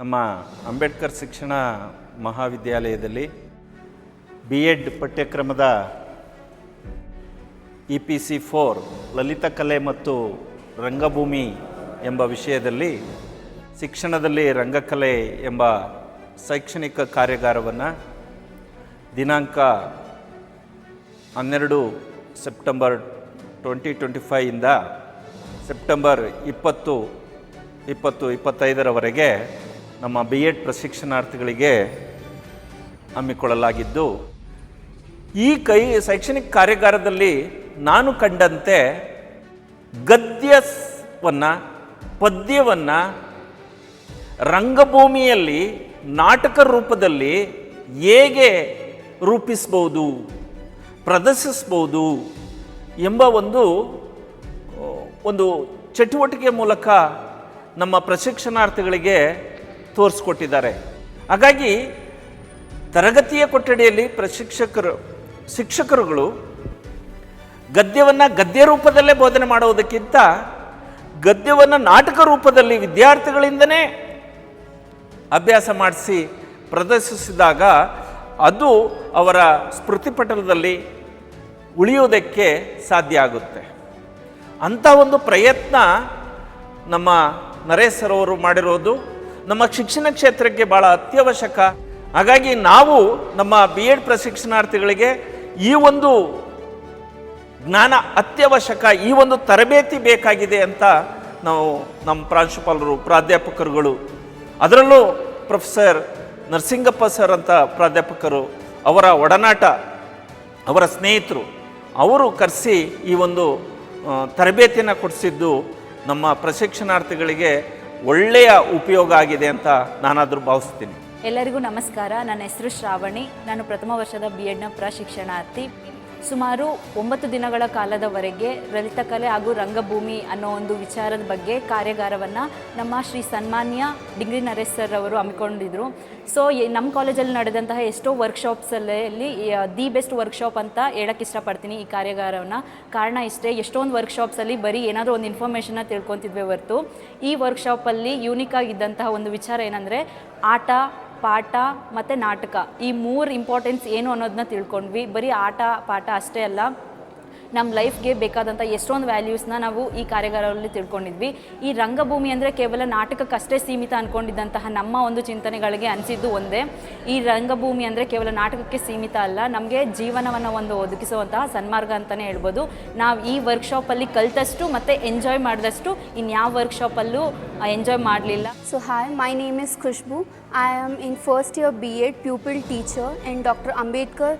ನಮ್ಮ ಅಂಬೇಡ್ಕರ್ ಶಿಕ್ಷಣ ಮಹಾವಿದ್ಯಾಲಯದಲ್ಲಿ ಬಿ ಎಡ್ ಪಠ್ಯಕ್ರಮದ ಇ ಪಿ ಸಿ ಫೋರ್ ಲಲಿತಕಲೆ ಮತ್ತು ರಂಗಭೂಮಿ ಎಂಬ ವಿಷಯದಲ್ಲಿ ಶಿಕ್ಷಣದಲ್ಲಿ ರಂಗಕಲೆ ಎಂಬ ಶೈಕ್ಷಣಿಕ ಕಾರ್ಯಾಗಾರವನ್ನು ದಿನಾಂಕ ಹನ್ನೆರಡು ಸೆಪ್ಟೆಂಬರ್ ಟ್ವೆಂಟಿ ಟ್ವೆಂಟಿ ಫೈಯಿಂದ ಸೆಪ್ಟೆಂಬರ್ ಇಪ್ಪತ್ತು ಇಪ್ಪತ್ತು ಇಪ್ಪತ್ತೈದರವರೆಗೆ ನಮ್ಮ ಬಿ ಎಡ್ ಪ್ರಶಿಕ್ಷಣಾರ್ಥಿಗಳಿಗೆ ಹಮ್ಮಿಕೊಳ್ಳಲಾಗಿದ್ದು, ಈ ಕೈ ಶೈಕ್ಷಣಿಕ ಕಾರ್ಯಾಗಾರದಲ್ಲಿ ನಾನು ಕಂಡಂತೆ ಗದ್ಯವನ್ನು, ಪದ್ಯವನ್ನು ರಂಗಭೂಮಿಯಲ್ಲಿ, ನಾಟಕ ರೂಪದಲ್ಲಿ ಹೇಗೆ ರೂಪಿಸ್ಬೋದು, ಪ್ರದರ್ಶಿಸ್ಬೋದು ಎಂಬ ಒಂದು ಒಂದು ಚಟುವಟಿಕೆ ಮೂಲಕ ನಮ್ಮ ಪ್ರಶಿಕ್ಷಣಾರ್ಥಿಗಳಿಗೆ ತೋರಿಸ್ಕೊಟ್ಟಿದ್ದಾರೆ. ಹಾಗಾಗಿ ತರಗತಿಯ ಕೊಠಡಿಯಲ್ಲಿ ಪ್ರಶಿಕ್ಷಕರು, ಶಿಕ್ಷಕರುಗಳು ಗದ್ಯವನ್ನು ಗದ್ಯ ರೂಪದಲ್ಲೇ ಬೋಧನೆ ಮಾಡುವುದಕ್ಕಿಂತ ಗದ್ಯವನ್ನು ನಾಟಕ ರೂಪದಲ್ಲಿ ವಿದ್ಯಾರ್ಥಿಗಳಿಂದನೇ ಅಭ್ಯಾಸ ಮಾಡಿಸಿ ಪ್ರದರ್ಶಿಸಿದಾಗ ಅದು ಅವರ ಸ್ಮೃತಿಪಟಲದಲ್ಲಿ ಉಳಿಯುವುದಕ್ಕೆ ಸಾಧ್ಯ ಆಗುತ್ತೆ. ಅಂಥ ಒಂದು ಪ್ರಯತ್ನ ನಮ್ಮ ನರೇಶ್ ಮಾಡಿರೋದು. ನಮ್ಮ ಶಿಕ್ಷಣ ಕ್ಷೇತ್ರಕ್ಕೆ ಭಾಳ ಅತ್ಯವಶ್ಯಕ. ಹಾಗಾಗಿ ನಾವು ನಮ್ಮ ಬಿ ಎಡ್ ಪ್ರಶಿಕ್ಷಣಾರ್ಥಿಗಳಿಗೆ ಈ ಒಂದು ಜ್ಞಾನ ಅತ್ಯವಶ್ಯಕ, ಈ ಒಂದು ತರಬೇತಿ ಬೇಕಾಗಿದೆ ಅಂತ ನಾವು ನಮ್ಮ ಪ್ರಾಂಶುಪಾಲರು, ಪ್ರಾಧ್ಯಾಪಕರುಗಳು, ಅದರಲ್ಲೂ ಪ್ರೊಫೆಸರ್ ನರಸಿಂಗಪ್ಪ ಸರ್ ಅಂತ ಪ್ರಾಧ್ಯಾಪಕರು, ಅವರ ಒಡನಾಟ, ಅವರ ಸ್ನೇಹಿತರು, ಅವರು ಕರೆಸಿ ಈ ಒಂದು ತರಬೇತಿಯನ್ನು ಕೊಡಿಸಿದ್ದು ನಮ್ಮ ಪ್ರಶಿಕ್ಷಣಾರ್ಥಿಗಳಿಗೆ ಒಳ್ಳೆಯ ಉಪಯೋಗ ಆಗಿದೆ ಅಂತ ನಾನಾದರೂ ಭಾವಿಸ್ತೀನಿ. ಎಲ್ಲರಿಗೂ ನಮಸ್ಕಾರ. ನನ್ನ ಹೆಸರು ಶ್ರಾವಣಿ. ನಾನು ಪ್ರಥಮ ವರ್ಷದ ಬಿ ಎಡ್ನ ಪ್ರಶಿಕ್ಷಣಾರ್ಥಿ. ಸುಮಾರು ಒಂಬತ್ತು ದಿನಗಳ ಕಾಲದವರೆಗೆ ಲಲಿತಕಲೆ ಹಾಗೂ ರಂಗಭೂಮಿ ಅನ್ನೋ ಒಂದು ವಿಚಾರದ ಬಗ್ಗೆ ಕಾರ್ಯಾಗಾರವನ್ನು ನಮ್ಮ ಶ್ರೀ ಸನ್ಮಾನ್ಯ ಡಿಗ್ರಿ ನರೇಶ್ ಸರ್ ಅವರು ಹಮ್ಮಿಕೊಂಡಿದ್ರು. ಸೊ ನಮ್ಮ ಕಾಲೇಜಲ್ಲಿ ನಡೆದಂತಹ ಎಷ್ಟೋ ವರ್ಕ್ಶಾಪ್ಸಲ್ಲಿ ದಿ ಬೆಸ್ಟ್ ವರ್ಕ್ಶಾಪ್ ಅಂತ ಹೇಳಕ್ಕೆ ಇಷ್ಟಪಡ್ತೀನಿ ಈ ಕಾರ್ಯಾಗಾರವನ್ನು. ಕಾರಣ ಇಷ್ಟೇ, ಎಷ್ಟೊಂದು ವರ್ಕ್ಶಾಪ್ಸಲ್ಲಿ ಬರೀ ಏನಾದರೂ ಒಂದು ಇನ್ಫಾರ್ಮೇಷನ್ನ ತಿಳ್ಕೊತಿದ್ವಿ ಹೊರತು. ಈ ವರ್ಕ್ಶಾಪಲ್ಲಿ ಯೂನಿಕ್ ಆಗಿದ್ದಂತಹ ಒಂದು ವಿಚಾರ ಏನಂದರೆ, ಆಟ ಪಾಠ ಮತ್ತು ನಾಟಕ. ಈ ಮೂರು ಇಂಪಾರ್ಟೆನ್ಸ್ ಏನು ಅನ್ನೋದನ್ನ ತಿಳ್ಕೊಂಡ್ವಿ. ಬರೀ ಆಟ ಪಾಠ ಅಷ್ಟೇ ಅಲ್ಲ. ನಮ್ಮ ಲೈಫ್ಗೆ ಬೇಕಾದಂಥ ಎಷ್ಟೊಂದು ವ್ಯಾಲ್ಯೂಸ್ನ ನಾವು ಈ ಕಾರ್ಯಾಗಾರದಲ್ಲಿ ತಿಳ್ಕೊಂಡಿದ್ವಿ. ಈ ರಂಗಭೂಮಿ ಅಂದರೆ ಕೇವಲ ನಾಟಕಕ್ಕಷ್ಟೇ ಸೀಮಿತ ಅಂದ್ಕೊಂಡಿದ್ದಂತಹ ನಮ್ಮ ಒಂದು ಚಿಂತನೆಗಳಿಗೆ ಅನಿಸಿದ್ದು ಒಂದೇ. ಈ ರಂಗಭೂಮಿ ಅಂದರೆ ಕೇವಲ ನಾಟಕಕ್ಕೆ ಸೀಮಿತ ಅಲ್ಲ, ನಮಗೆ ಜೀವನವನ್ನು ಒಂದು ಒದಗಿಸುವಂತಹ ಸನ್ಮಾರ್ಗ ಅಂತಲೇ ಹೇಳ್ಬೋದು. ನಾವು ಈ ವರ್ಕ್ಶಾಪಲ್ಲಿ ಕಲಿತಷ್ಟು ಮತ್ತು ಎಂಜಾಯ್ ಮಾಡಿದಷ್ಟು ಇನ್ಯಾವ ವರ್ಕ್ಶಾಪಲ್ಲೂ ಎಂಜಾಯ್ ಮಾಡಲಿಲ್ಲ. So hi my name is Khushbu I am in first year B Ed pupil teacher and Doctor Ambedkar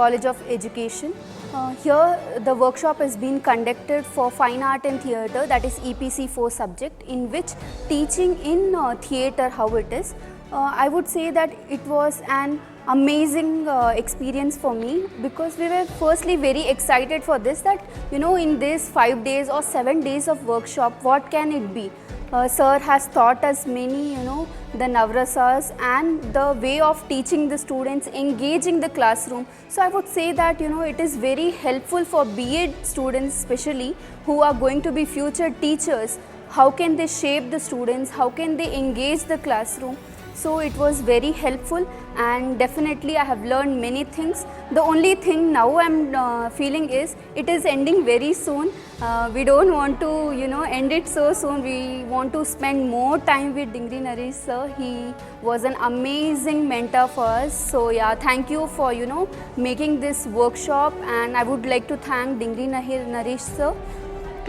College of Education. Uh, here the workshop has been conducted for fine art and theatre that is EPC 4 subject in which teaching in uh, theatre how it is. Uh, I would say that it was an amazing uh, experience for me because we were firstly very excited for this that you know in this 5 days or 7 days of workshop what can it be uh, sir has taught us many you know the navrasas and the way of teaching the students engaging the classroom. So i would say that you know it is very helpful for b.ed students especially who are going to be future teachers. How can they shape the students? How can they engage the classroom so it was very helpful and definitely i have learned many things. The only thing now i'm uh, feeling is it is ending very soon. Uh, we don't want to you know end it so soon. We want to spend more time with dingri naresh sir. He was an amazing mentor for us. So yeah thank you for you know making this workshop. And i would like to thank dingri Nahir- naresh sir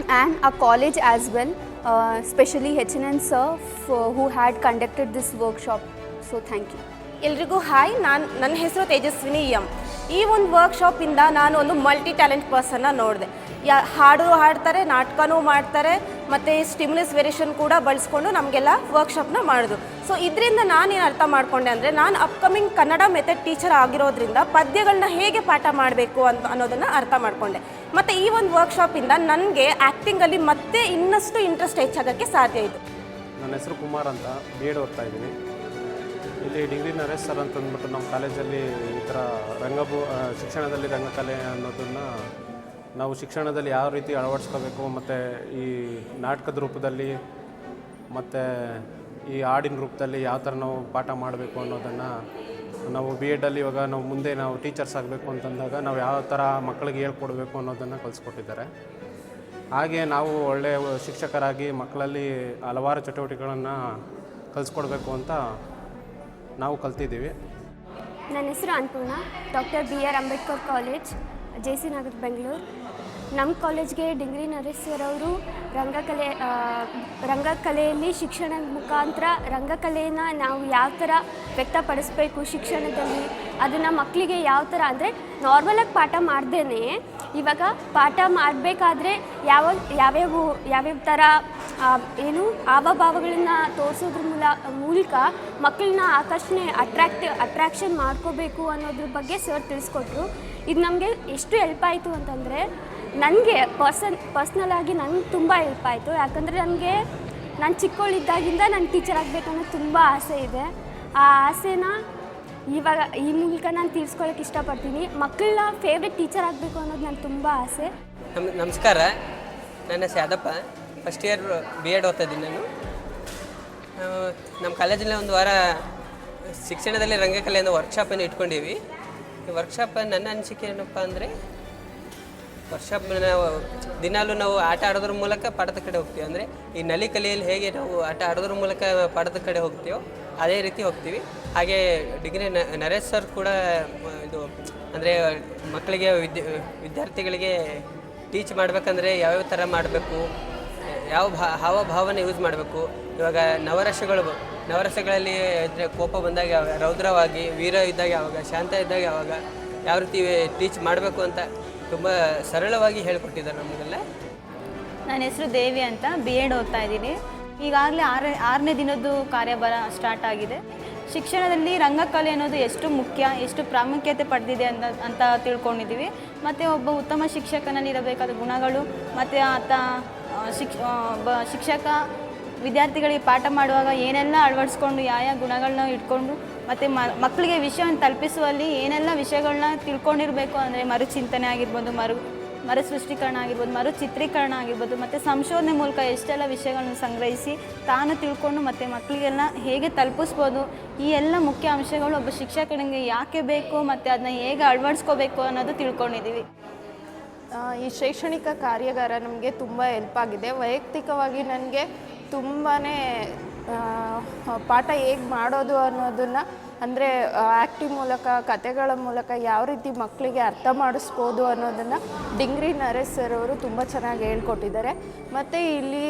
and our college as well, uh, H N N sir who had conducted this workshop so thank you ಎಲ್ರಿಗೂ hi ನಾನು ನನ್ನ ಹೆಸರು Tejaswini M. ಈ ಒಂದು ವರ್ಕ್ಶಾಪಿಂದ ನಾನು ಒಂದು multi talent ಪರ್ಸನ್ನ ನೋಡಿದೆ. ಯಾ ಹಾಡು ಹಾಡ್ತಾರೆ ನಾಟಕನೂ ಮಾಡ್ತಾರೆ ಮತ್ತು ಸ್ಟಿಮ್ಯುಲಸ್ ವೇರಿಯೇಷನ್ ಕೂಡ ಬಳಸ್ಕೊಂಡು ನಮಗೆಲ್ಲ ವರ್ಕ್ಶಾಪ್ನ ಮಾಡಿದ್ರು ಸೊ ಇದರಿಂದ ನಾನೇನು ಅರ್ಥ ಮಾಡಿಕೊಂಡೆ ಅಂದರೆ ನಾನು ಅಪ್ಕಮಿಂಗ್ ಕನ್ನಡ ಮೆಥಡ್ ಟೀಚರ್ ಆಗಿರೋದ್ರಿಂದ ಪದ್ಯಗಳನ್ನ ಹೇಗೆ ಪಾಠ ಮಾಡಬೇಕು ಅಂತ ಅನ್ನೋದನ್ನು ಅರ್ಥ ಮಾಡಿಕೊಂಡೆ. ಮತ್ತು ಈ ಒಂದು ವರ್ಕ್ಶಾಪಿಂದ ನನಗೆ ಆ್ಯಕ್ಟಿಂಗಲ್ಲಿ ಮತ್ತೆ ಇನ್ನಷ್ಟು ಇಂಟ್ರೆಸ್ಟ್ ಹೆಚ್ಚಾಗೋಕ್ಕೆ ಸಾಧ್ಯ ಆಯಿತು ನನ್ನ ಹೆಸರು ಕುಮಾರ್ ಅಂತ ಬಿ ಎಡ್ ಓದ್ತಾ ಇದ್ದೀನಿ. ಇಲ್ಲಿ ಡಿಗ್ರಿ ನರೇಶ್ ಸರ್ ಅಂತಂದ್ಬಿಟ್ಟು ನಮ್ಮ ಕಾಲೇಜಲ್ಲಿ ಈ ಥರ ರಂಗಭೂ ಶಿಕ್ಷಣದಲ್ಲಿ ರಂಗಕಲೆ ಅನ್ನೋದನ್ನು ನಾವು ಶಿಕ್ಷಣದಲ್ಲಿ ಯಾವ ರೀತಿ ಅಳವಡಿಸ್ಕೋಬೇಕು ಮತ್ತು ಈ ನಾಟಕದ ರೂಪದಲ್ಲಿ ಮತ್ತು ಈ ಹಾಡಿನ ರೂಪದಲ್ಲಿ ಯಾವ ಥರ ನಾವು ಪಾಠ ಮಾಡಬೇಕು ಅನ್ನೋದನ್ನು ನಾವು ಬಿ ಎಡಲ್ಲಿ ಇವಾಗ ನಾವು ಮುಂದೆ ನಾವು ಟೀಚರ್ಸ್ ಆಗಬೇಕು ಅಂತಂದಾಗ ನಾವು ಯಾವ ಥರ ಮಕ್ಕಳಿಗೆ ಹೇಳ್ಕೊಡ್ಬೇಕು ಅನ್ನೋದನ್ನು ಕಲಿಸ್ಕೊಟ್ಟಿದ್ದಾರೆ. ಹಾಗೆ ನಾವು ಒಳ್ಳೆಯ ಶಿಕ್ಷಕರಾಗಿ ಮಕ್ಕಳಲ್ಲಿ ಹಲವಾರು ಚಟುವಟಿಕೆಗಳನ್ನು ಕಲಿಸ್ಕೊಡ್ಬೇಕು ಅಂತ ನಾವು ಕಲ್ತಿದ್ದೀವಿ. ನನ್ನ ಹೆಸರು Annapurna, Doctor B R Ambedkar College. J C Nagar Bengaluru. ನಮ್ಮ ಕಾಲೇಜ್ಗೆ ಡಿಂಗ್ರಿ ನರೇಶ್ವರ್ ಅವರು ರಂಗಕಲೆ ರಂಗಕಲೆಯಲ್ಲಿ ಶಿಕ್ಷಣದ ಮುಖಾಂತರ ರಂಗಕಲೆಯನ್ನ ನಾವು ಯಾವ ಥರ ವ್ಯಕ್ತಪಡಿಸ್ಬೇಕು ಶಿಕ್ಷಣದಲ್ಲಿ, ಅದನ್ನು ಮಕ್ಕಳಿಗೆ ಯಾವ ಥರ ಅಂದರೆ ನಾರ್ಮಲಾಗಿ ಪಾಠ ಮಾಡ್ದೇ ಇವಾಗ ಪಾಠ ಮಾಡಬೇಕಾದ್ರೆ ಯಾವ, ಯಾವ್ಯಾವ ಯಾವ್ಯಾವ ಥರ ಏನು ಹಾವಭಾವಗಳನ್ನ ತೋರಿಸೋದ್ರ ಮೂಲ, ಮೂಲಕ ಮಕ್ಕಳನ್ನ ಆಕರ್ಷಣೆ, ಅಟ್ರಾಕ್ಟ್, ಅಟ್ರಾಕ್ಷನ್ ಮಾಡ್ಕೋಬೇಕು ಅನ್ನೋದ್ರ ಬಗ್ಗೆ ಸರ್ ತಿಳಿಸ್ಕೊಟ್ರು. ಇದು ನಮಗೆ ಎಷ್ಟು ಹೆಲ್ಪ್ ಆಯಿತು ಅಂತಂದರೆ ನನಗೆ ಪರ್ಸನ್ ಪರ್ಸ್ನಲ್ ಆಗಿ ನಂಗೆ ತುಂಬ ಹೆಲ್ಪ್ ಆಯಿತು. ಯಾಕಂದರೆ ನನಗೆ, ನಾನು ಚಿಕ್ಕವಳಿದ್ದಾಗಿಂದ ನಾನು ಟೀಚರ್ ಆಗಬೇಕು ಅನ್ನೋದು ತುಂಬ ಆಸೆ ಇದೆ. ಆ ಆಸೆನ ಇವಾಗ ಈ ಮೂಲಕ ನಾನು ತೀರ್ಸ್ಕೊಳ್ಳೋಕೆ ಇಷ್ಟಪಡ್ತೀನಿ. ಮಕ್ಕಳನ್ನ ಫೇವ್ರೆಟ್ ಟೀಚರ್ ಆಗಬೇಕು ಅನ್ನೋದು ನನಗೆ ತುಂಬ ಆಸೆ. ನಮ್, ನಮಸ್ಕಾರ. ನನ್ನ ಹೆಸರು ಫಸ್ಟ್ ಇಯರ್ ಬಿ ಎಡ್ ಓದ್ತಾ ಇದ್ದೀನಿ ನಾನು. ನಮ್ಮ ಕಾಲೇಜಲ್ಲಿ ಒಂದು ವಾರ ಶಿಕ್ಷಣದಲ್ಲಿ ರಂಗಕಲೆಯನ್ನು ವರ್ಕ್ಶಾಪನ್ನು ಇಟ್ಕೊಂಡೀವಿ. ಈ ವರ್ಕ್ಶಾಪ್ ನನ್ನ ಅನಿಸಿಕೆ ಏನಪ್ಪ ಅಂದರೆ ವರ್ಕ್ಶಾಪ್ ನಾವು ದಿನಾಲೂ ನಾವು ಆಟ ಆಡೋದ್ರ ಮೂಲಕ ಪಾಠದ ಕಡೆ ಹೋಗ್ತೀವಿ. ಅಂದರೆ ಈ ನಲಿ ಕಲೆಯಲ್ಲಿ ಹೇಗೆ ನಾವು ಆಟ ಆಡೋದ್ರ ಮೂಲಕ ಪಾಠದ ಕಡೆ ಹೋಗ್ತೀವೋ ಅದೇ ರೀತಿ ಹೋಗ್ತೀವಿ. ಹಾಗೆ ಡಿಗ್ರಿ ನರೇಶ್ ಸರ್ ಕೂಡ, ಇದು ಅಂದರೆ ಮಕ್ಕಳಿಗೆ ವಿದ್ಯ, ವಿದ್ಯಾರ್ಥಿಗಳಿಗೆ ಟೀಚ್ ಮಾಡಬೇಕಂದ್ರೆ ಯಾವ್ಯಾವ ಥರ ಮಾಡಬೇಕು, ಯಾವ ಭಾ ಹಾವಭಾವನೆ ಯೂಸ್ ಮಾಡಬೇಕು. ಇವಾಗ ನವರಸಗಳು, ನವರಸಗಳಲ್ಲಿ ಅಂದರೆ ಕೋಪ ಬಂದಾಗ ಯಾವಾಗ ರೌದ್ರವಾಗಿ, ವೀರ ಇದ್ದಾಗ ಯಾವಾಗ, ಶಾಂತ ಇದ್ದಾಗ ಯಾವಾಗ, ಯಾವ ರೀತಿ ಟೀಚ್ ಮಾಡಬೇಕು ಅಂತ ತುಂಬ ಸರಳವಾಗಿ ಹೇಳ್ಕೊಟ್ಟಿದ್ದಾರೆ ನಮಗೆಲ್ಲ. ನನ್ನ ಹೆಸರು ದೇವಿ ಅಂತ ಬಿ ಎಡ್ ಓದ್ತಾ ಇದ್ದೀನಿ. ಈಗಾಗಲೇ ಆರ, ಆರನೇ ದಿನದ್ದು ಕಾರ್ಯಭಾರ ಸ್ಟಾರ್ಟ್ ಆಗಿದೆ. ಶಿಕ್ಷಣದಲ್ಲಿ ರಂಗಕಲೆ ಅನ್ನೋದು ಎಷ್ಟು ಮುಖ್ಯ, ಎಷ್ಟು ಪ್ರಾಮುಖ್ಯತೆ ಪಡೆದಿದೆ ಅಂತ ಅಂತ ತಿಳ್ಕೊಂಡಿದ್ದೀವಿ. ಮತ್ತು ಒಬ್ಬ ಉತ್ತಮ ಶಿಕ್ಷಕನಲ್ಲಿರಬೇಕಾದ ಗುಣಗಳು, ಮತ್ತು ಆತ ಶಿಕ್ಷ ಒಬ್ಬ ಶಿಕ್ಷಕ ವಿದ್ಯಾರ್ಥಿಗಳಿಗೆ ಪಾಠ ಮಾಡುವಾಗ ಏನೆಲ್ಲ ಅಳವಡಿಸ್ಕೊಂಡು ಯಾವ ಯಾವ ಗುಣಗಳನ್ನ ಇಟ್ಕೊಂಡು ಮತ್ತು ಮಕ್ಕಳಿಗೆ ವಿಷಯವನ್ನು ತಲುಪಿಸುವಲ್ಲಿ ಏನೆಲ್ಲ ವಿಷಯಗಳನ್ನ ತಿಳ್ಕೊಂಡಿರಬೇಕು ಅಂದರೆ ಮರುಚಿಂತನೆ ಆಗಿರ್ಬೋದು, ಮರು ಮರು ಸೃಷ್ಟೀಕರಣ ಆಗಿರ್ಬೋದು ಮರು ಚಿತ್ರೀಕರಣ ಆಗಿರ್ಬೋದು, ಮತ್ತು ಸಂಶೋಧನೆ ಮೂಲಕ ಎಷ್ಟೆಲ್ಲ ವಿಷಯಗಳನ್ನು ಸಂಗ್ರಹಿಸಿ ತಾನು ತಿಳ್ಕೊಂಡು ಮತ್ತು ಮಕ್ಕಳಿಗೆಲ್ಲ ಹೇಗೆ ತಲುಪಿಸ್ಬೋದು, ಈ ಎಲ್ಲ ಮುಖ್ಯ ಅಂಶಗಳು ಒಬ್ಬ ಶಿಕ್ಷಕನಿಗೆ ಯಾಕೆ ಬೇಕು ಮತ್ತು ಅದನ್ನ ಹೇಗೆ ಅಳವಡಿಸ್ಕೋಬೇಕು ಅನ್ನೋದು ತಿಳ್ಕೊಂಡಿದ್ದೀವಿ. ಈ ಶೈಕ್ಷಣಿಕ ಕಾರ್ಯಾಗಾರ ನಮಗೆ ತುಂಬ ಹೆಲ್ಪ್ ಆಗಿದೆ. ವೈಯಕ್ತಿಕವಾಗಿ ನನಗೆ ತುಂಬಾ ಪಾಠ ಹೇಗೆ ಮಾಡೋದು ಅನ್ನೋದನ್ನು, ಅಂದರೆ ಆ್ಯಕ್ಟಿವ್ ಮೂಲಕ ಕತೆಗಳ ಮೂಲಕ ಯಾವ ರೀತಿ ಮಕ್ಕಳಿಗೆ ಅರ್ಥ ಮಾಡಿಸ್ಬೋದು ಅನ್ನೋದನ್ನು ಡಿಂಗ್ರಿ ನರೇಶ್ ಸರ್ ಅವರು ತುಂಬ ಚೆನ್ನಾಗಿ ಹೇಳ್ಕೊಟ್ಟಿದ್ದಾರೆ. ಮತ್ತು ಇಲ್ಲಿ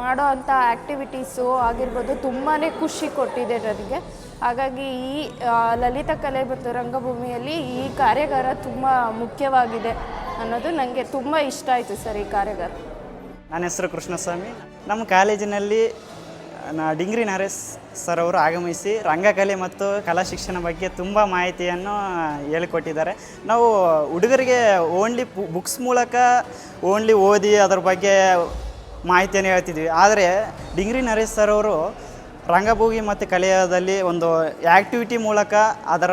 ಮಾಡೋ ಅಂಥ ಆ್ಯಕ್ಟಿವಿಟೀಸು ಆಗಿರ್ಬೋದು ತುಂಬಾ ಖುಷಿ ಕೊಟ್ಟಿದೆ ನನಗೆ. ಹಾಗಾಗಿ ಈ ಲಲಿತ ಕಲೆ ಮತ್ತು ರಂಗಭೂಮಿಯಲ್ಲಿ ಈ ಕಾರ್ಯಾಗಾರ ತುಂಬ ಮುಖ್ಯವಾಗಿದೆ ಅನ್ನೋದು ನನಗೆ ತುಂಬ ಇಷ್ಟ ಆಯಿತು ಸರ್ ಈ ಕಾರ್ಯಾಗಾರ. ನನ್ನ ಹೆಸರು ಕೃಷ್ಣಸ್ವಾಮಿ. ನಮ್ಮ ಕಾಲೇಜಿನಲ್ಲಿ ಡಿಂಗ್ರಿ ನರೇಶ್ ಸರ್ ಅವರು ಆಗಮಿಸಿ ರಂಗಕಲೆ ಮತ್ತು ಕಲಾ ಶಿಕ್ಷಣ ಬಗ್ಗೆ ತುಂಬ ಮಾಹಿತಿಯನ್ನು ಹೇಳಿಕೊಟ್ಟಿದ್ದಾರೆ. ನಾವು ಹುಡುಗರಿಗೆ ಓನ್ಲಿ ಬುಕ್ಸ್ ಮೂಲಕ ಓನ್ಲಿ ಓದಿ ಅದರ ಬಗ್ಗೆ ಮಾಹಿತಿಯನ್ನು ಹೇಳ್ತಿದ್ವಿ. ಆದರೆ ಡಿಂಗ್ರಿ ನರೇಶ್ ಸರ್ ಅವರು ರಂಗಭೂಮಿ ಮತ್ತು ಕಲೆಯದಲ್ಲಿ ಒಂದು ಆ್ಯಕ್ಟಿವಿಟಿ ಮೂಲಕ ಅದರ,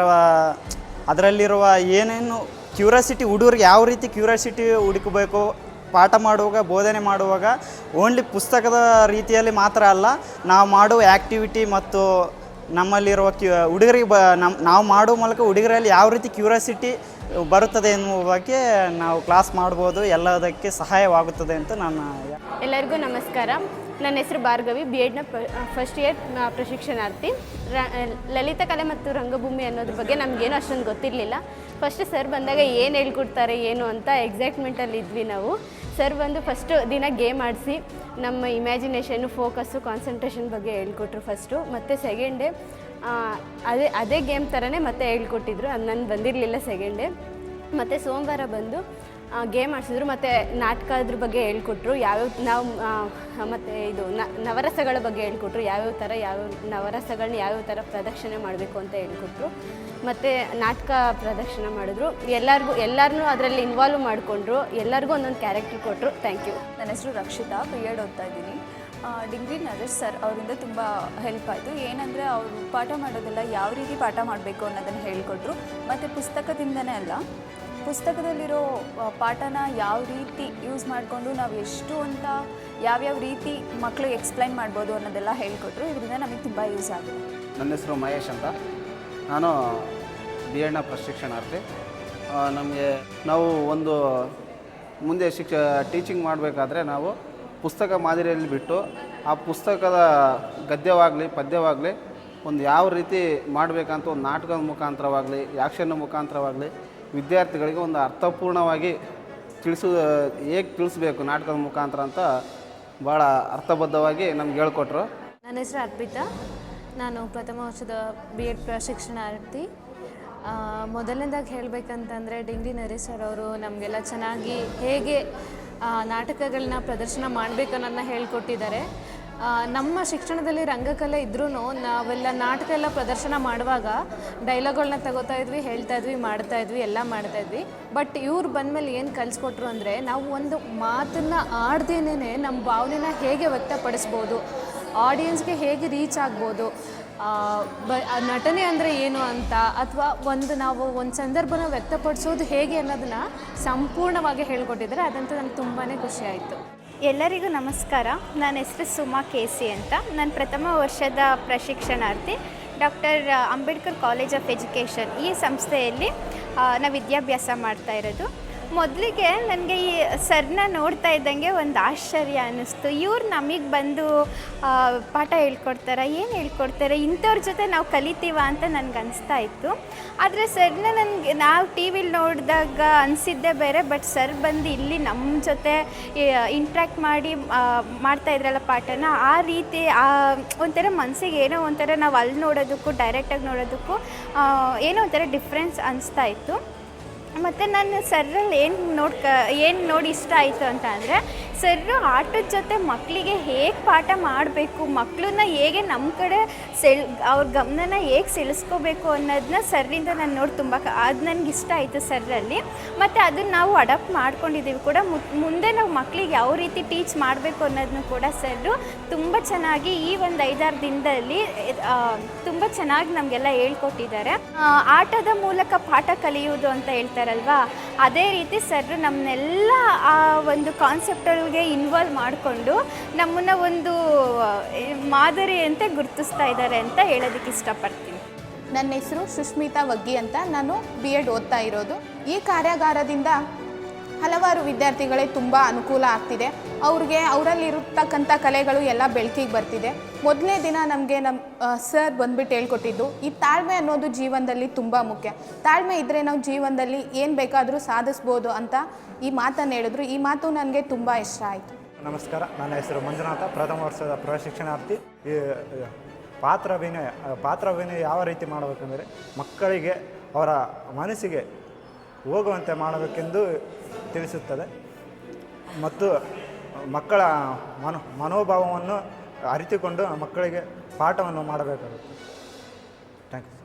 ಅದರಲ್ಲಿರುವ ಏನೇನು ಕ್ಯೂರಿಯಾಸಿಟಿ, ಹುಡುಗರಿಗೆ ಯಾವ ರೀತಿ ಕ್ಯೂರಿಯಾಸಿಟಿ ಹುಡುಕಬೇಕು ಪಾಠ ಮಾಡುವಾಗ, ಬೋಧನೆ ಮಾಡುವಾಗ ಓನ್ಲಿ ಪುಸ್ತಕದ ರೀತಿಯಲ್ಲಿ ಮಾತ್ರ ಅಲ್ಲ, ನಾವು ಮಾಡುವ ಆ್ಯಕ್ಟಿವಿಟಿ ಮತ್ತು ನಮ್ಮಲ್ಲಿರುವ ಕ್ಯೂ ಹುಡುಗರಿಗೆ ಬ ನಮ್ಮ ನಾವು ಮಾಡುವ ಮೂಲಕ ಹುಡುಗರಲ್ಲಿ ಯಾವ ರೀತಿ ಕ್ಯೂರಿಯಾಸಿಟಿ ಬರುತ್ತದೆ ಎನ್ನುವ ಬಗ್ಗೆ ನಾವು ಕ್ಲಾಸ್ ಮಾಡ್ಬೋದು, ಎಲ್ಲದಕ್ಕೆ ಸಹಾಯವಾಗುತ್ತದೆ ಅಂತ ನಾನು ಎಲ್ಲರಿಗೂ ನಮಸ್ಕಾರ. ನನ್ನ ಹೆಸರು ಭಾರ್ಗವಿ ಬಿ ಎಡ್ನ ಫಸ್ಟ್ ಇಯರ್ ಪ್ರಶಿಕ್ಷಣಾರ್ಥಿ. ರ ಲಲಿತ ಕಲೆ ಮತ್ತು ರಂಗಭೂಮಿ ಅನ್ನೋದ್ರ ಬಗ್ಗೆ ನಮಗೇನು ಅಷ್ಟೊಂದು ಗೊತ್ತಿರಲಿಲ್ಲ. ಫಸ್ಟ್ ಸರ್ ಬಂದಾಗ ಏನು ಹೇಳ್ಕೊಡ್ತಾರೆ, ಏನು ಅಂತ ಎಕ್ಸೈಟ್ಮೆಂಟಲ್ಲಿ ಇದ್ವಿ ನಾವು. ಸರ್ ಬಂದು ಫಸ್ಟು ದಿನ ಗೇಮ್ ಆಡಿಸಿ, ನಮ್ಮ ಇಮ್ಯಾಜಿನೇಷನ್ನು ಫೋಕಸ್ಸು ಕಾನ್ಸಂಟ್ರೇಷನ್ ಬಗ್ಗೆ ಹೇಳ್ಕೊಟ್ರು ಫಸ್ಟು ಮತ್ತು ಸೆಕೆಂಡ್ ಡೇ ಅದೇ ಅದೇ ಗೇಮ್ ಥರನೇ ಮತ್ತೆ ಹೇಳ್ಕೊಟ್ಟಿದ್ರು. ಅದು ನಾನು ಬಂದಿರಲಿಲ್ಲ ಸೆಕೆಂಡ್ ಡೇ ಮತ್ತು ಸೋಮವಾರ ಬಂದು ಗೇಮ್ ಆಡಿಸಿದ್ರು, ಮತ್ತು ನಾಟಕದ್ರ ಬಗ್ಗೆ ಹೇಳ್ಕೊಟ್ರು, ಯಾವ್ಯಾವ ನಾವು ಮತ್ತು ಇದು ನವರಸಗಳ ಬಗ್ಗೆ ಹೇಳ್ಕೊಟ್ರು, ಯಾವ್ಯಾವ ಥರ ಯಾವ್ಯಾವ ನವರಸಗಳನ್ನ ಯಾವ್ಯಾವ ಥರ ಪ್ರದಕ್ಷಿಣೆ ಮಾಡಬೇಕು ಅಂತ ಹೇಳ್ಕೊಟ್ರು. ಮತ್ತು ನಾಟಕ ಪ್ರದರ್ಶನ ಮಾಡಿದ್ರು. ಎಲ್ಲರಿಗೂ ಎಲ್ಲರನ್ನೂ ಅದರಲ್ಲಿ ಇನ್ವಾಲ್ವ್ ಮಾಡಿಕೊಂಡ್ರು. ಎಲ್ಲರಿಗೂ ಒಂದೊಂದು ಕ್ಯಾರೆಕ್ಟರ್ ಕೊಟ್ಟರು ಥ್ಯಾಂಕ್ ಯು ನನ್ನ ಹೆಸರು ರಕ್ಷಿತಾ ಬಿ ಎಡ್ ಓದ್ತಾ ಇದ್ದೀನಿ. ಡಿಗ್ರಿ ನರೇಶ್ ಸರ್ ಅವರಿಂದ ತುಂಬ ಹೆಲ್ಪ್ ಆಯಿತು. ಏನಂದರೆ ಅವರು ಪಾಠ ಮಾಡೋದೆಲ್ಲ ಯಾವ ರೀತಿ ಪಾಠ ಮಾಡಬೇಕು ಅನ್ನೋದನ್ನು ಹೇಳಿಕೊಟ್ರು. ಮತ್ತು ಪುಸ್ತಕದಿಂದನೇ ಅಲ್ಲ ಪುಸ್ತಕದಲ್ಲಿರೋ ಪಾಠನ ಯಾವ ರೀತಿ ಯೂಸ್ ಮಾಡಿಕೊಂಡು ನಾವು ಎಷ್ಟು ಅಂತ ಯಾವ್ಯಾವ ರೀತಿ ಮಕ್ಕಳು ಎಕ್ಸ್ಪ್ಲೈನ್ ಮಾಡ್ಬೋದು ಅನ್ನೋದೆಲ್ಲ ಹೇಳಿಕೊಟ್ರು. ಇದರಿಂದ ನಮಗೆ ತುಂಬ ಯೂಸ್ ಆಗಿದೆ. ನನ್ನ ಹೆಸರು ಮಹೇಶ್ ಅಂತ. ನಾನು ಬಿ ಎಡ್ನ ಪ್ರಶಿಕ್ಷಣಾರ್ಥಿ. ನಮಗೆ ನಾವು ಒಂದು ಮುಂದೆ ಶಿಕ್ಷ ಟೀಚಿಂಗ್ ಮಾಡಬೇಕಾದ್ರೆ ನಾವು ಪುಸ್ತಕ ಮಾದರಿಯಲ್ಲಿ ಬಿಟ್ಟು ಆ ಪುಸ್ತಕದ ಗದ್ಯವಾಗಲಿ, ಪದ್ಯವಾಗಲಿ, ಒಂದು ಯಾವ ರೀತಿ ಮಾಡಬೇಕಂತ ಒಂದು ನಾಟಕದ ಮುಖಾಂತರವಾಗಲಿ ಯಾಕ್ಷನ್ನ ಮುಖಾಂತರವಾಗಲಿ ವಿದ್ಯಾರ್ಥಿಗಳಿಗೆ ಒಂದು ಅರ್ಥಪೂರ್ಣವಾಗಿ ತಿಳಿಸು, ಹೇಗೆ ತಿಳಿಸ್ಬೇಕು ನಾಟಕದ ಮುಖಾಂತರ ಅಂತ ಭಾಳ ಅರ್ಥಬದ್ಧವಾಗಿ ನಮ್ಗೆ ಹೇಳ್ಕೊಟ್ರು. ನನ್ನ ಹೆಸರು ಅರ್ಪಿತಾ. ನಾನು ಪ್ರಥಮ ವರ್ಷದ ಬಿ ಎಡ್ ಪ್ರಶಿಕ್ಷಣಾರ್ಥಿ ಮೊದಲನೇದಾಗಿ ಹೇಳಬೇಕಂತಂದರೆ ಡಿಂಗ್ಡಿ ನರೇಶ್ ಸರ್ ಅವರು ನಮಗೆಲ್ಲ ಚೆನ್ನಾಗಿ ಹೇಗೆ ನಾಟಕಗಳನ್ನ ಪ್ರದರ್ಶನ ಮಾಡಬೇಕು ಅನ್ನೋದನ್ನ ಹೇಳ್ಕೊಟ್ಟಿದ್ದಾರೆ. ನಮ್ಮ ಶಿಕ್ಷಣದಲ್ಲಿ ರಂಗಕಲೆ ಇದ್ರೂ ನಾವೆಲ್ಲ ನಾಟಕ ಎಲ್ಲ ಪ್ರದರ್ಶನ ಮಾಡುವಾಗ ಡೈಲಾಗ್ಗಳನ್ನ ತಗೋತಾ ಇದ್ವಿ, ಹೇಳ್ತಾ ಇದ್ವಿ, ಮಾಡ್ತಾ ಇದ್ವಿ, ಎಲ್ಲ ಮಾಡ್ತಾ ಇದ್ವಿ. ಬಟ್ ಇವ್ರು ಬಂದಮೇಲೆ ಏನು ಕಲಿಸ್ಕೊಟ್ರು ಅಂದರೆ ನಾವು ಒಂದು ಮಾತನ್ನು ಆಡ್ದೇನೆ ನಮ್ಮ ಭಾವನೆನ ಹೇಗೆ ವ್ಯಕ್ತಪಡಿಸ್ಬೋದು ಆಡಿಯನ್ಸ್ಗೆ ಹೇಗೆ ರೀಚ್ ಆಗ್ಬೋದು ಬ ನಟನೆ ಅಂದರೆ ಏನು ಅಂತ ಅಥವಾ ಒಂದು ನಾವು ಒಂದು ಸಂದರ್ಭನ ವ್ಯಕ್ತಪಡಿಸೋದು ಹೇಗೆ ಅನ್ನೋದನ್ನ ಸಂಪೂರ್ಣವಾಗಿ ಹೇಳ್ಕೊಟ್ಟಿದ್ದಾರೆ ಅದಂತೂ ನನಗೆ ತುಂಬಾ ಖುಷಿ ಆಯಿತು. ಎಲ್ಲರಿಗೂ ನಮಸ್ಕಾರ. ನನ್ನ ಹೆಸರು ಸುಮಾ ಕೆ ಸಿ ಅಂತ. ನಾನು ಪ್ರಥಮ ವರ್ಷದ ಪ್ರಶಿಕ್ಷಣಾರ್ಥಿ Doctor, Ambedkar College of Education ಈ ಸಂಸ್ಥೆಯಲ್ಲಿ ನಾವು ವಿದ್ಯಾಭ್ಯಾಸ ಮಾಡ್ತಾ ಇರೋದು. ಮೊದಲಿಗೆ ನನಗೆ ಈ ಸರ್ನ ನೋಡ್ತಾ ಇದ್ದಂಗೆ ಒಂದು ಆಶ್ಚರ್ಯ ಅನ್ನಿಸ್ತು. ಇವ್ರು ನಮಗೆ ಬಂದು ಪಾಠ ಹೇಳ್ಕೊಡ್ತಾರೆ, ಏನು ಹೇಳ್ಕೊಡ್ತಾರೆ, ಇಂಥವ್ರ ಜೊತೆ ನಾವು ಕಲಿತೀವ ಅಂತ ನನಗೆ ಅನಿಸ್ತಾ ಇತ್ತು. ಆದರೆ ಸರ್ನ ನನಗೆ, ನಾವು ಟಿ ವಿಲಿ ನೋಡಿದಾಗ ಅನಿಸಿದ್ದೆ ಬೇರೆ, ಬಟ್ ಸರ್ ಬಂದು ಇಲ್ಲಿ ನಮ್ಮ ಜೊತೆ ಇಂಟ್ರ್ಯಾಕ್ಟ್ ಮಾಡಿ ಮಾಡ್ತಾ ಇದ್ರಲ್ಲ ಪಾಠನ, ಆ ರೀತಿ, ಆ, ಒಂಥರ ಮನಸ್ಸಿಗೆ ಏನೋ ಒಂಥರ ನಾವು ಅಲ್ಲಿ ನೋಡೋದಕ್ಕೂ ಡೈರೆಕ್ಟಾಗಿ ನೋಡೋದಕ್ಕೂ ಏನೋ ಒಂಥರ ಡಿಫ್ರೆನ್ಸ್ ಅನಿಸ್ತಾ ಇತ್ತು. ಮತ್ತು ನಾನು ಸರ್ರಲ್ಲಿ ಏನು ನೋಡ್ಕ ಏನು ನೋಡಿ ಇಷ್ಟ ಆಯಿತು ಅಂತ ಅಂದರೆ ಸರ್ರು ಆಟದ ಜೊತೆ ಮಕ್ಕಳಿಗೆ ಹೇಗೆ ಪಾಠ ಮಾಡಬೇಕು ಮಕ್ಕಳನ್ನ ಹೇಗೆ ನಮ್ಮ ಕಡೆ ಸೆಳ್, ಅವ್ರ ಗಮನನ ಹೇಗೆ ಸೆಳೆಸ್ಕೋಬೇಕು ಅನ್ನೋದನ್ನ ಸರ್ರಿಂದ ನಾನು ನೋಡಿ ತುಂಬ ಅದು ನನಗೆ ಇಷ್ಟ ಆಯಿತು ಸರ್ರಲ್ಲಿ. ಮತ್ತು ಅದನ್ನು ನಾವು ಅಡಾಪ್ಟ್ ಮಾಡ್ಕೊಂಡಿದ್ದೀವಿ ಕೂಡ. ಮುಂದೆ ನಾವು ಮಕ್ಕಳಿಗೆ ಯಾವ ರೀತಿ ಟೀಚ್ ಮಾಡಬೇಕು ಅನ್ನೋದನ್ನು ಕೂಡ ಸರ್ರು ತುಂಬ ಚೆನ್ನಾಗಿ ಈ ಒಂದು ಐದಾರು ದಿನದಲ್ಲಿ ತುಂಬ ಚೆನ್ನಾಗಿ ನಮಗೆಲ್ಲ ಹೇಳ್ಕೊಟ್ಟಿದ್ದಾರೆ. ಆಟದ ಮೂಲಕ ಪಾಠ ಕಲಿಯುವುದು ಅಂತ ಹೇಳ್ತಾರಲ್ವಾ? ಅದೇ ರೀತಿ ಸರ್ ನಮ್ಮನ್ನೆಲ್ಲ ಆ ಒಂದು ಕಾನ್ಸೆಪ್ಟ್ಗೆ ಇನ್ವಾಲ್ವ್ ಮಾಡಿಕೊಂಡು ನಮ್ಮನ್ನು ಒಂದು ಮಾದರಿಯಂತೆ ಗುರುತಿಸ್ತಾ ಇದ್ದಾರೆ ಅಂತ ಹೇಳೋದಕ್ಕೆ ಇಷ್ಟಪಡ್ತೀನಿ. ನನ್ನ ಹೆಸರು ಸುಷ್ಮಿತಾ ವಗ್ಗಿ ಅಂತ. ನಾನು ಬಿ ಎಡ್ ಓದ್ತಾ ಇರೋದು. ಈ ಕಾರ್ಯಾಗಾರದಿಂದ ಹಲವಾರು ವಿದ್ಯಾರ್ಥಿಗಳಿಗೆ ತುಂಬ ಅನುಕೂಲ ಆಗ್ತಿದೆ. ಅವ್ರಿಗೆ ಅವರಲ್ಲಿರತಕ್ಕಂಥ ಕಲೆಗಳು ಎಲ್ಲ ಬೆಳಕಿಗೆ ಬರ್ತಿದೆ. ಮೊದಲನೇ ದಿನ ನಮಗೆ ನಮ್ಮ ಸರ್ ಬಂದ್ಬಿಟ್ಟು ಹೇಳ್ಕೊಟ್ಟಿದ್ದು, ಈ ತಾಳ್ಮೆ ಅನ್ನೋದು ಜೀವನದಲ್ಲಿ ತುಂಬ ಮುಖ್ಯ. ತಾಳ್ಮೆ ಇದ್ದರೆ ನಾವು ಜೀವನದಲ್ಲಿ ಏನು ಬೇಕಾದರೂ ಸಾಧಿಸ್ಬೋದು ಅಂತ ಈ ಮಾತನ್ನು ಹೇಳಿದ್ರು. ಈ ಮಾತು ನನಗೆ ತುಂಬ ಇಷ್ಟ ಆಯಿತು. ನಮಸ್ಕಾರ, ನನ್ನ ಹೆಸರು ಮಂಜುನಾಥ, ಪ್ರಥಮ ವರ್ಷದ ಪ್ರಶಿಕ್ಷಣಾರ್ಥಿ. ಪಾತ್ರ ಅಭಿನಯ ಪಾತ್ರ ಅಭಿನಯ ಯಾವ ರೀತಿ ಮಾಡಬೇಕೆಂದರೆ, ಮಕ್ಕಳಿಗೆ ಅವರ ಮನಸ್ಸಿಗೆ ಹೋಗುವಂತೆ ಮಾಡಬೇಕೆಂದು ತಿಳಿಸುತ್ತದೆ. ಮತ್ತು ಮಕ್ಕಳ ಮನೋ ಮನೋಭಾವವನ್ನು ಅರಿತುಕೊಂಡು ಮಕ್ಕಳಿಗೆ ಪಾಠವನ್ನು ಮಾಡಬೇಕಾಗುತ್ತೆ. Thank you.